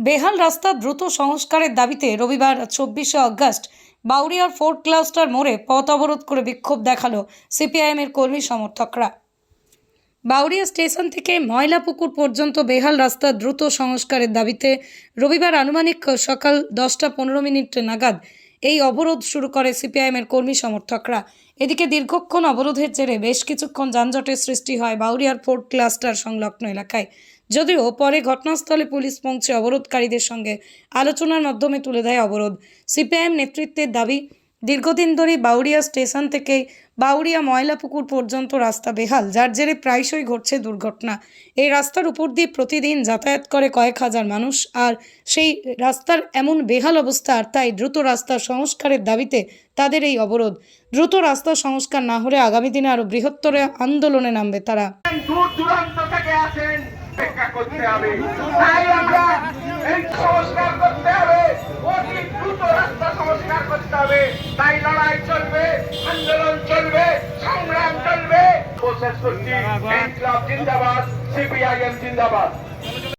বেহাল রাস্তা দ্রুত সংস্কারের দাবিতে রবিবার চব্বিশে অগস্ট বাউরিয়ার ফোর্ট ক্লাস্টার মোড়ে পথ অবরোধ করে বিক্ষোভ দেখাল সিপিআইএমের কর্মী সমর্থকরা। বাউরিয়া স্টেশন থেকে ময়লাপুকুর পর্যন্ত বেহাল রাস্তা দ্রুত সংস্কারের দাবিতে রবিবার আনুমানিক সকাল দশটা পনেরো মিনিট নাগাদ এই অবরোধ শুরু করে সিপিআইএমের কর্মী সমর্থকরা। এদিকে দীর্ঘক্ষণ অবরোধের জেরে বেশ কিছুক্ষণ যানজটের সৃষ্টি হয় বাউরিয়ার ফোর্ট ক্লাস্টার সংলগ্ন এলাকায়। যদিও পরে ঘটনাস্থলে পুলিশ পৌঁছে অবরোধকারীদের সঙ্গে আলোচনার মাধ্যমে তুলে দেয় অবরোধ। সিপিআইএম নেতৃত্বের দাবি দীর্ঘদিন ধরেই বাউরিয়া স্টেশন থেকে বাউরিয়া ময়লাপুকুর পর্যন্ত রাস্তা বেহাল, যার জেরে প্রায়শই ঘটছে দুর্ঘটনা। এই রাস্তার উপর দিয়ে প্রতিদিন যাতায়াত করে কয়েক হাজার মানুষ, আর সেই রাস্তার এমন বেহাল অবস্থা আর তাই দ্রুত রাস্তা সংস্কারের দাবিতে তাদের এই অবরোধ। দ্রুত রাস্তা সংস্কার না হলে আগামী দিনে আরও বৃহত্তর আন্দোলনে নামবে তারা। দূর দূরান্ত থেকে আসেন এই সংস্কার করতে হবে অতি দ্রুত রাস্তা সংস্কার করতে হবে তাই লড়াই চলবে আন্দোলন চলবে সংগ্রাম চলবে। প্রশেষ করছি ইনকলাব জিন্দাবাদ সিপিআইএম জিন্দাবাদ।